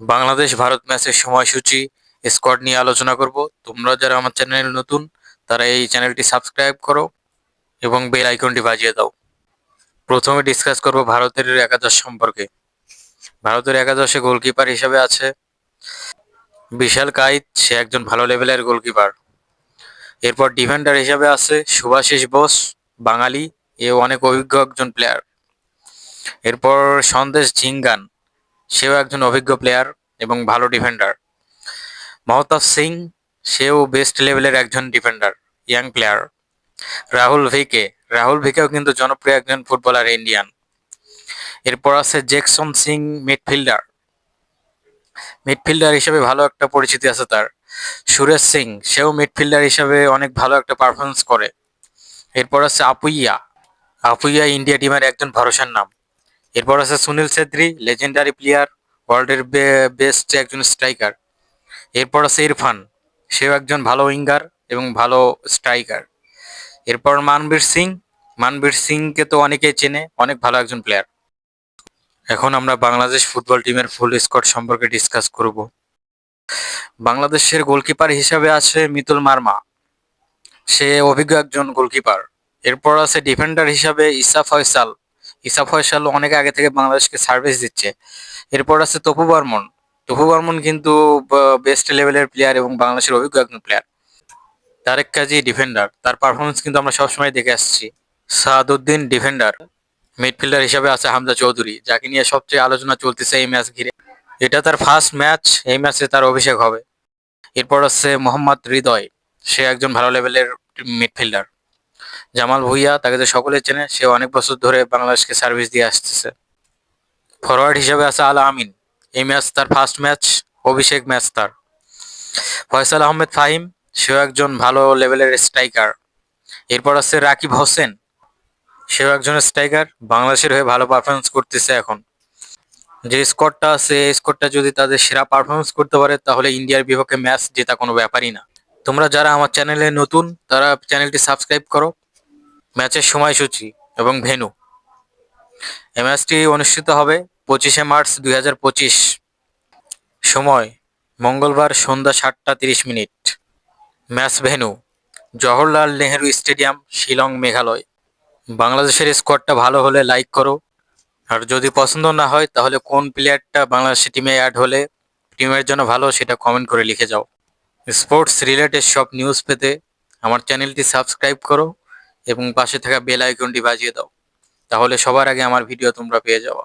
বাংলাদেশ ভারত ম্যাচের সময়সূচি স্কোয়াড নিয়ে আলোচনা করব। তোমরা যারা আমার চ্যানেল নতুন, তারা এই চ্যানেলটি সাবস্ক্রাইব করো এবং বেল আইকনটি বাজিয়ে দাও। প্রথমে ডিসকাস করব ভারতের একাদশ সম্পর্কে। ভারতের একাদশে গোলকিপার হিসেবে আছে বিশাল কাইত। সে একজন ভালো লেভেলের গোলকিপার এরপর ডিফেন্ডার হিসেবে আছে সুভাশিস বোস, বাঙালি। এও অনেক অভিজ্ঞ একজন প্লেয়ার এরপর সন্দেশ ঝিঙ্গান। সেও একজন অভিজ্ঞ প্লেয়ার এবং ভালো ডিফেন্ডার মহতাব সিং, সেও বেস্ট লেভেলের একজন defender young player Rahul V K, Rahul ভিকেও কিন্তু জনপ্রিয় একজন ফুটবলার ইন্ডিয়ান এরপর আছে জ্যাকসন সিং মিডফিল্ডার মিডফিল্ডার হিসেবে ভালো একটা পরিচিতি আছে তার। সুরেশ সিং, সেও মিডফিল্ডার হিসেবে অনেক ভালো একটা পারফরমেন্স করে। এরপর আছে আপুইয়া। আপুইয়া ইন্ডিয়া টিমের একজন ভরসার নাম। এরপর আছে সুনীল ছেত্রী লেজেন্ডারি প্লেয়ার ওয়ার্ল্ডের বেস্ট একজন স্ট্রাইকার এরপর আছে ইরফান, সেও একজন ভালো উইঙ্গার এবং ভালো স্ট্রাইকার এরপর মানবীর সিং, মানবীর সিংকে তো অনেকেই চেনে, অনেক ভালো একজন প্লেয়ার এখন আমরা বাংলাদেশ ফুটবল টিমের ফুল স্কোয়াড সম্পর্কে ডিসকাস করব। বাংলাদেশের গোলকিপার হিসাবে আছে মিতুল মার্মা। সে অভিজ্ঞ একজন গোলকিপার এরপর আছে ডিফেন্ডার হিসাবে ইসা ফয়সাল। ইসা ফয়সাল অনেক আগে থেকে বাংলাদেশকে সার্ভিস দিচ্ছে। এরপর আছে তপু বর্মন। তপু বর্মন কিন্তু বেস্ট লেভেলের প্লেয়ার এবং বাংলাদেশের অভিজ্ঞ একজন প্লেয়ার তারেক কাজী ডিফেন্ডার তার পারফরমেন্স কিন্তু আমরা সবসময় দেখে আসছি। সাদউদ্দিন ডিফেন্ডার মিডফিল্ডার হিসাবে আছে হামজা চৌধুরী, যাকে নিয়ে সবচেয়ে আলোচনা চলতেছে এই ম্যাচ ঘিরে। এটা তার ফার্স্ট ম্যাচ এই ম্যাচে তার অভিষেক হবে। এরপর আছে মোহাম্মদ হৃদয়। সে একজন ভালো লেভেলের মিডফিল্ডার জামাল ভুইয়া তাকে তো সকলে চেনে, সে অনেক বছর ধরে বাংলাদেশকে সার্ভিস দিয়ে আসতেছে। ফরওয়ার্ড হিসেবে আছে আল আমিন। এই ম্যাচ তার ফার্স্ট ম্যাচ অভিষেক ম্যাচ তার। ফয়সাল আহমেদ ফাহিম, সেও একজন ভালো লেভেলের স্ট্রাইকার এরপর আছে রাকিব হোসেন। সেও একজন স্ট্রাইকার বাংলাদেশের হয়ে ভালো পারফরমেন্স করতেছে এখন। যে স্কোরটা আছে, এই স্কোরটা যদি তাদের সেরা পারফরমেন্স করতে পারে, তাহলে ইন্ডিয়ার বিপক্ষে ম্যাচ জেতা কোনো ব্যাপারই না। তোমরা যারা আমার চ্যানেলে নতুন, তারা চ্যানেলটি সাবস্ক্রাইব করো। ম্যাচের সময়সূচি এবং ভেনু এই ম্যাচটি অনুষ্ঠিত হবে পঁচিশে মার্চ দু হাজার পঁচিশ সময়, মঙ্গলবার সন্ধ্যা সাতটা তিরিশ minute. Match venue Jawaharlal Nehru stadium, Shillong Meghalaya. বাংলাদেশের স্কোয়াডটা ভালো হলে লাইক করো। আর যদি পছন্দ না হয়, তাহলে কোন প্লেয়ারটা বাংলাদেশের টিমে অ্যাড হলে টিমের জন্য ভালো সেটা কমেন্ট করে লিখে যাও। স্পোর্টস রিলেটেড সব নিউজ পেতে আমার চ্যানেলটি সাবস্ক্রাইব করো। এবং পাশে থাকা বেল আইকনটি বাজিয়ে দাও। তাহলে সবার আগে আমার ভিডিও তোমরা পেয়ে যাওয়া